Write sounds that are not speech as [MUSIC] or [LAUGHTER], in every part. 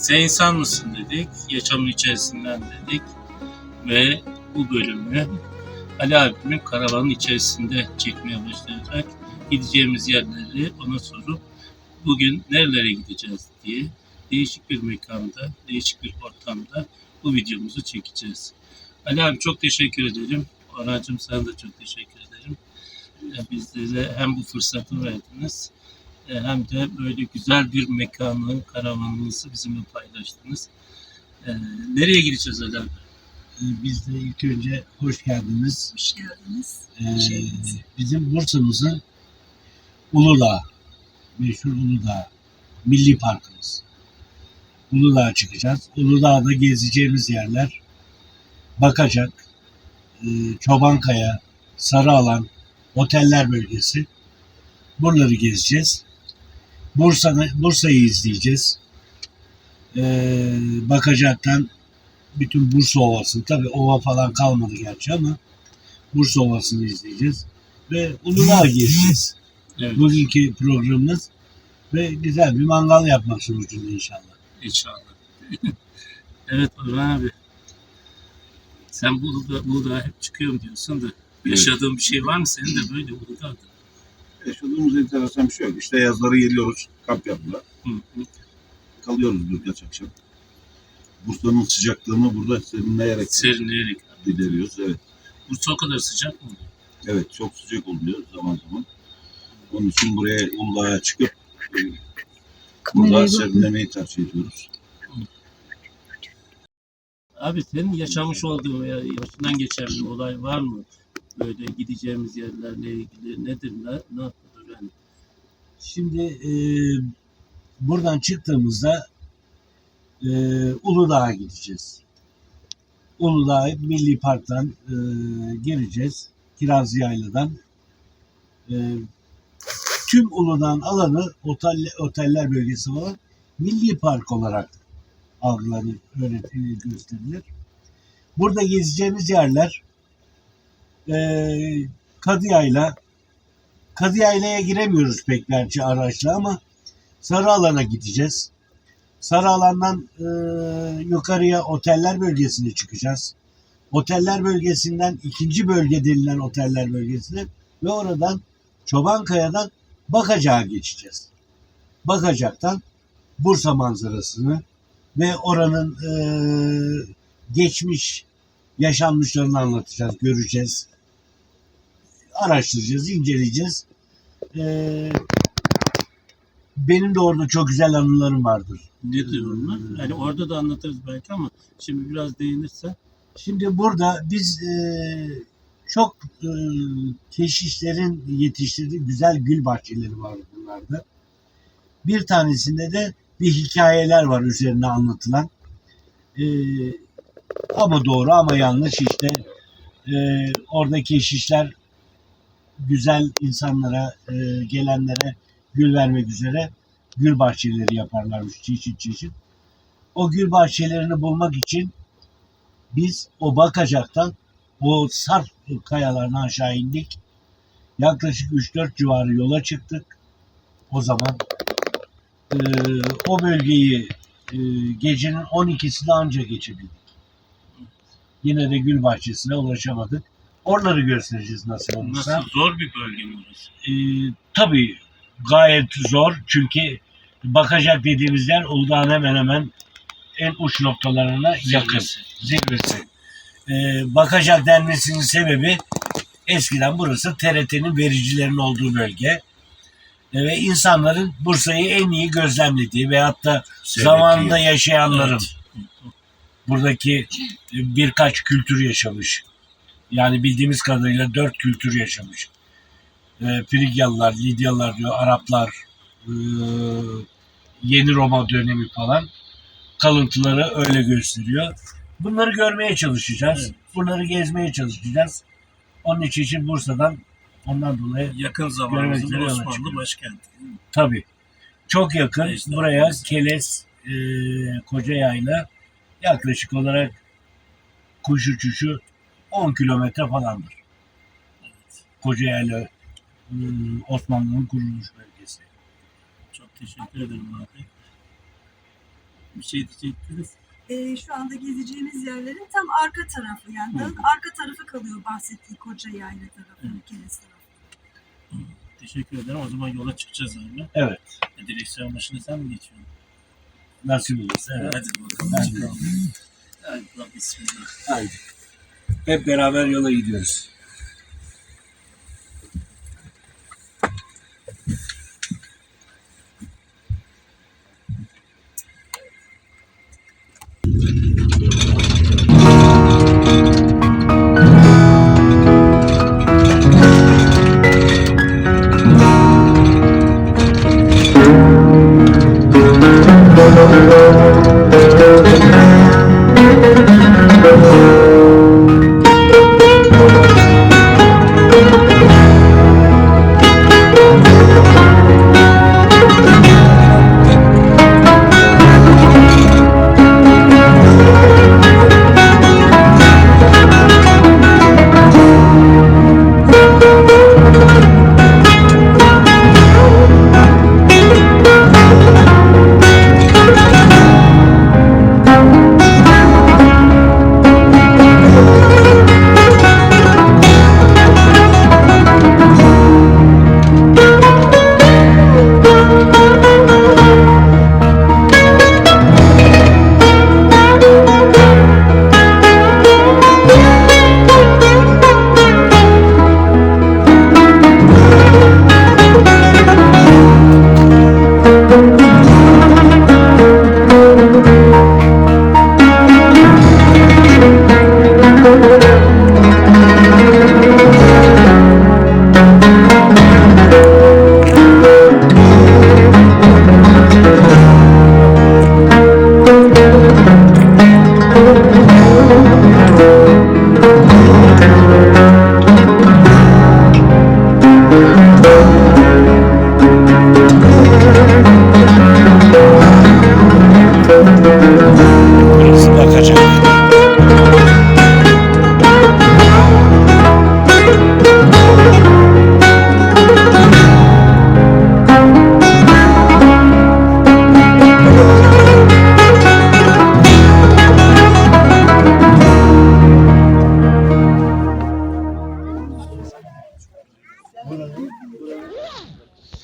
Sen insan mısın dedik, yaşamın içerisinden dedik ve bu bölümü Ali abimin karavanın içerisinde çekmeye başlayacak. Gideceğimiz yerleri ona sorup bugün nerelere gideceğiz diye değişik bir mekanda, değişik bir ortamda bu videomuzu çekeceğiz. Ali abi çok teşekkür ederim. Orhan'cığım sana da çok teşekkür ederim. Bizlere hem bu fırsatı verdiniz hem de böyle güzel bir mekanı, karavanınızı bizimle paylaştınız. Ee, nereye gideceğiz Ali abi? Ee, Biz de ilk önce hoş geldiniz. Hoş geldiniz. Ee, bizim Bursa'mızın Uludağ, meşhur Uludağ, Milli Parkımız. Uludağ'a çıkacağız. Uludağ'da gezeceğimiz yerler Bakacak, e, Çobankaya, Sarıalan, Oteller bölgesi. Buraları gezeceğiz. Bursa'da, Bursa'yı izleyeceğiz. Ee, Bakacak'tan bütün Bursa Ovası, tabii ova falan kalmadı gerçi ama Bursa Ovası'nı izleyeceğiz. Ve Uludağ'ı gezeceğiz. Evet, Bugünkü programımız ve güzel bir mangal yapmak sonucunda inşallah. inşallah. [LAUGHS] evet Orhan abi. Sen bu Uludağ, Uludağ'a hep çıkıyorum diyorsun da yaşadığın bir şey var mı senin de böyle Uludağ'da? Yaşadığımız enteresan bir şey yok. İşte yazları geliyoruz kamp hı. Kalıyoruz birkaç akşam. Bursa'nın sıcaklığını burada serinleyerek Serinleyerek. gideriyoruz. Evet. Bursa o kadar sıcak mı? Evet çok sıcak oluyor zaman zaman. Onun için buraya Uludağ'a çıkıp e, burada Kamerayı serinlemeyi tercih ediyoruz. Abi senin yaşamış olduğun veya başından geçen bir olay var mı? Böyle gideceğimiz yerlerle ilgili nedir, ne, ne yapılır yani? Şimdi e, buradan çıktığımızda e, Uludağ'a gideceğiz. Uludağ Milli Park'tan e, gireceğiz. Kiraz Yayla'dan. E, tüm Uludağ'ın alanı otel, oteller bölgesi olan Milli Park olarak algılanır, öğretilir, gösterilir. Burada gezeceğimiz yerler e, Kadıyayla, Kadıyayla'ya giremiyoruz pek gerçi araçla ama sarı alana gideceğiz. Sarı alandan e, yukarıya oteller bölgesine çıkacağız. Oteller bölgesinden ikinci bölge denilen oteller bölgesine ve oradan Çobankaya'dan Bakacak'a geçeceğiz. Bakacak'tan Bursa manzarasını ve oranın e, geçmiş yaşanmışlarını anlatacağız, göreceğiz. Araştıracağız, inceleyeceğiz. Ee, benim de orada çok güzel anılarım vardır. Ne diyorlar? Yani orada da anlatırız belki ama şimdi biraz değinirsen. Şimdi burada biz e, çok e, keşişlerin yetiştirdiği güzel gül bahçeleri var bunlarda. Bir tanesinde de bir hikayeler var üzerine anlatılan. E, ama doğru ama yanlış işte. E, orada keşişler güzel insanlara, e, gelenlere gül vermek üzere gül bahçeleri yaparlarmış çeşit çeşit. O gül bahçelerini bulmak için biz o bakacaktan o sarp kayalarına aşağı indik. Yaklaşık 3-4 civarı yola çıktık. O zaman e, o bölgeyi e, gecenin 12'sinde anca geçebildik. Yine de gül bahçesine ulaşamadık. Oraları göstereceğiz nasıl olursa. Nasıl zor bir bölge mi orası? E, tabii gayet zor çünkü bakacak dediğimiz yer Uludağ'ın hemen hemen en uç noktalarına yakın Zirvesi. Ee, bakacak denmesinin sebebi eskiden burası TRT'nin vericilerinin olduğu bölge. Ee, ve insanların Bursa'yı en iyi gözlemlediği veyahut da zamanında yaşayanların Evet. buradaki birkaç kültür yaşamış. Yani bildiğimiz kadarıyla dört kültür yaşamış. E, Frigyalılar, Lidyalılar diyor, Araplar, e, Yeni Roma dönemi falan kalıntıları öyle gösteriyor. Bunları görmeye çalışacağız. Evet. Bunları gezmeye çalışacağız. Onun için için Bursa'dan ondan dolayı Yakın üzere Osmanlı başkenti. tabii çok yakın İşte. buraya Keles, e, Kocayayla yaklaşık olarak kuş uçuşu 10 kilometre falandır. Kocayayla e, Osmanlı'nın kurulmuş bölgesi. Çok teşekkür ederim abi. Bir şey diyecektiniz. Ee, şu anda gezeceğimiz yerlerin tam arka tarafı yani dağın arka tarafı kalıyor bahsettiği koca yayla tarafı. Kenes tarafı. Teşekkür ederim. O zaman yola çıkacağız abi. Evet. E, direksiyon başına sen mi geçiyorsun? Nasıl olursa. Evet. Evet. Hadi bakalım. Hadi. çıkalım. Hadi bakalım. Bismillah. Haydi. Hep beraber yola gidiyoruz.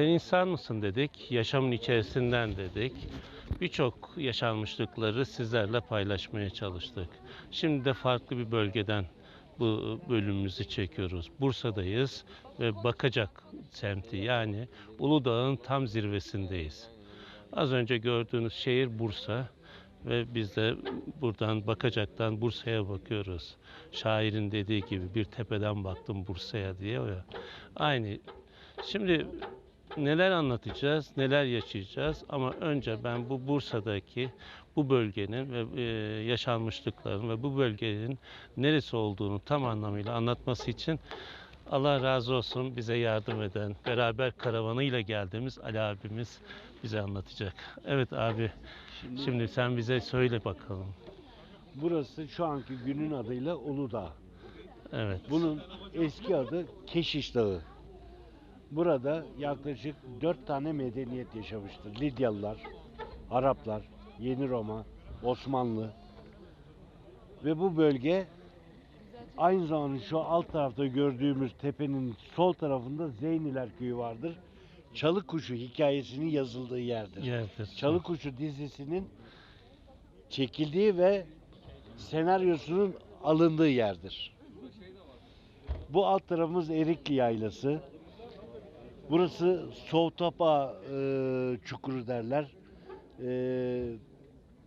Sen insan mısın dedik, yaşamın içerisinden dedik. Birçok yaşanmışlıkları sizlerle paylaşmaya çalıştık. Şimdi de farklı bir bölgeden bu bölümümüzü çekiyoruz. Bursa'dayız ve Bakacak semti yani Uludağ'ın tam zirvesindeyiz. Az önce gördüğünüz şehir Bursa ve biz de buradan Bakacak'tan Bursa'ya bakıyoruz. Şairin dediği gibi bir tepeden baktım Bursa'ya diye. Aynı. Şimdi neler anlatacağız, neler yaşayacağız ama önce ben bu Bursa'daki bu bölgenin ve e, yaşanmışlıkların ve bu bölgenin neresi olduğunu tam anlamıyla anlatması için Allah razı olsun bize yardım eden, beraber karavanıyla geldiğimiz Ali abimiz bize anlatacak. Evet abi, Şimdi, şimdi sen bize söyle bakalım. burası şu anki günün adıyla Uludağ. Evet. Bunun eski adı Keşiş Dağı. Burada yaklaşık dört tane medeniyet yaşamıştır. Lidyalılar, Araplar, Yeni Roma, Osmanlı. Ve bu bölge aynı zamanda şu alt tarafta gördüğümüz tepenin sol tarafında Zeyniler Köyü vardır. Çalı Kuşu hikayesinin yazıldığı yerdir. Yerdir. Çalı Kuşu dizisinin çekildiği ve senaryosunun alındığı yerdir. Bu alt tarafımız Erikli Yaylası. Burası Soğutapa e, çukuru derler. E,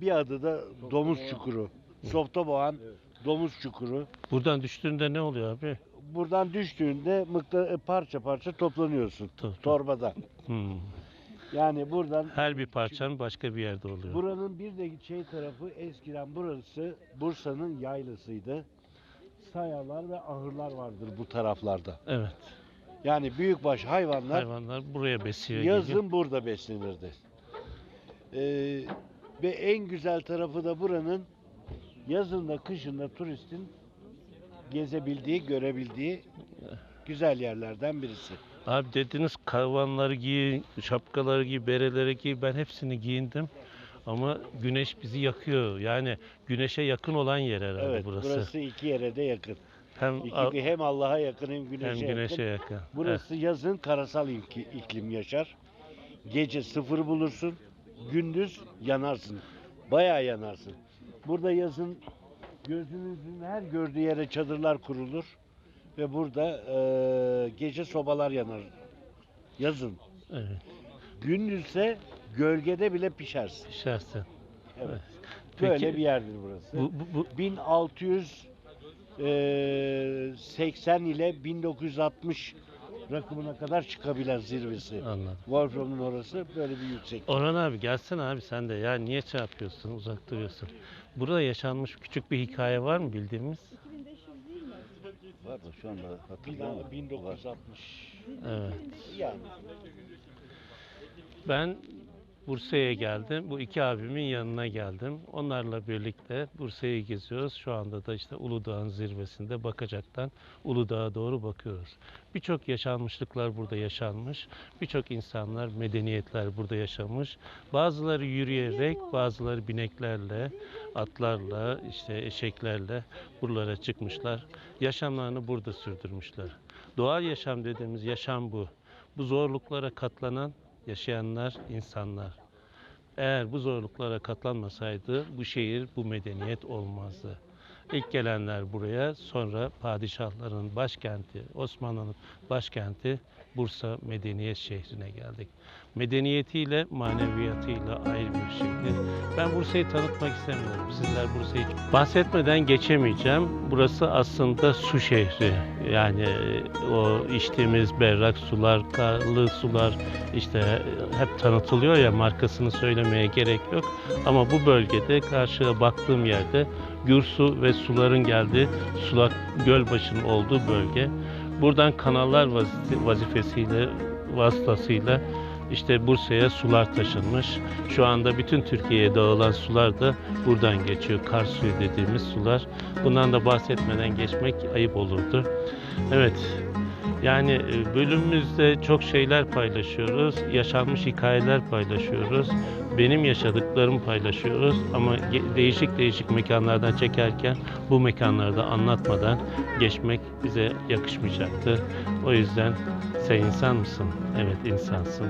bir adı da Domuz Çukuru. Softaboğan Domuz Çukuru. Buradan düştüğünde ne oluyor abi? Buradan düştüğünde mıkta, parça parça toplanıyorsun Tor- torbada. Hmm. Yani buradan Her bir parçan başka bir yerde oluyor. Buranın bir de şey tarafı eskiden burası Bursa'nın yaylasıydı. Sayalar ve ahırlar vardır bu taraflarda. Evet. Yani büyükbaş hayvanlar Hayvanlar buraya besiyor gibi. yazın burada beslenirdi. Ee, ve en güzel tarafı da buranın yazında kışında turistin gezebildiği, görebildiği güzel yerlerden birisi. Abi dediniz karavanları giy, şapkaları giy, bereleri giy. Ben hepsini giyindim. Ama güneş bizi yakıyor. Yani güneşe yakın olan yer herhalde Evet burası. burası. iki yere de yakın. Hem İki, al- hem Allah'a yakın hem hem güneşe, güneşe yakın. yakın. Burası yazın karasal ikli- iklim yaşar. Gece sıfır bulursun. Gündüz yanarsın. Bayağı yanarsın. Burada yazın gözünüzün her gördüğü yere çadırlar kurulur. Ve burada eee, gece sobalar yanar. Yazın. Evet. evet. Gündüzse gölgede bile pişersin. Pişersin. Evet. Peki, Böyle bir yerdir burası. Bu, bu, bu 1680 ile 1960 rakımına kadar çıkabilen zirvesi. anladım. Wolfram'ın orası böyle bir yüksek. Orhan abi gelsene abi sen de ya niye şey yapıyorsun uzak duruyorsun. Burada yaşanmış küçük bir hikaye var mı bildiğimiz? Var da şu anda hatırlayamadım. 1960 Evet. yani. Ben Bursa'ya geldim. Bu iki abimin yanına geldim. Onlarla birlikte Bursa'yı geziyoruz. Şu anda da işte Uludağ'ın zirvesinde Bakacak'tan Uludağ'a doğru bakıyoruz. Birçok yaşanmışlıklar burada yaşanmış. Birçok insanlar, medeniyetler burada yaşamış. Bazıları yürüyerek, bazıları bineklerle, atlarla, işte eşeklerle buralara çıkmışlar. Yaşamlarını burada sürdürmüşler. Doğal yaşam dediğimiz yaşam bu. Bu zorluklara katlanan yaşayanlar insanlar. Eğer bu zorluklara katlanmasaydı bu şehir, bu medeniyet olmazdı. İlk gelenler buraya, sonra padişahların başkenti, Osmanlı'nın başkenti Bursa Medeniyet şehrine geldik. Medeniyetiyle, maneviyatıyla ayrı bir şehir. Ben Bursa'yı tanıtmak istemiyorum. Sizler Bursa'yı bahsetmeden geçemeyeceğim. Burası aslında su şehri. Yani o içtiğimiz berrak sular, karlı sular, işte hep tanıtılıyor ya markasını söylemeye gerek yok. Ama bu bölgede karşıya baktığım yerde Gürsu ve suların geldiği sulak gölbaşının olduğu bölge. Buradan kanallar vazi- vazifesiyle vasıtasıyla işte Bursa'ya sular taşınmış. Şu anda bütün Türkiye'ye dağılan sular da buradan geçiyor. Kar suyu dediğimiz sular. Bundan da bahsetmeden geçmek ayıp olurdu. Evet, yani e, bölümümüzde çok şeyler paylaşıyoruz, yaşanmış hikayeler paylaşıyoruz, benim yaşadıklarımı paylaşıyoruz ama değişik değişik mekanlardan çekerken bu mekanlarda anlatmadan geçmek bize yakışmayacaktı. O yüzden sen insan mısın? Evet insansın.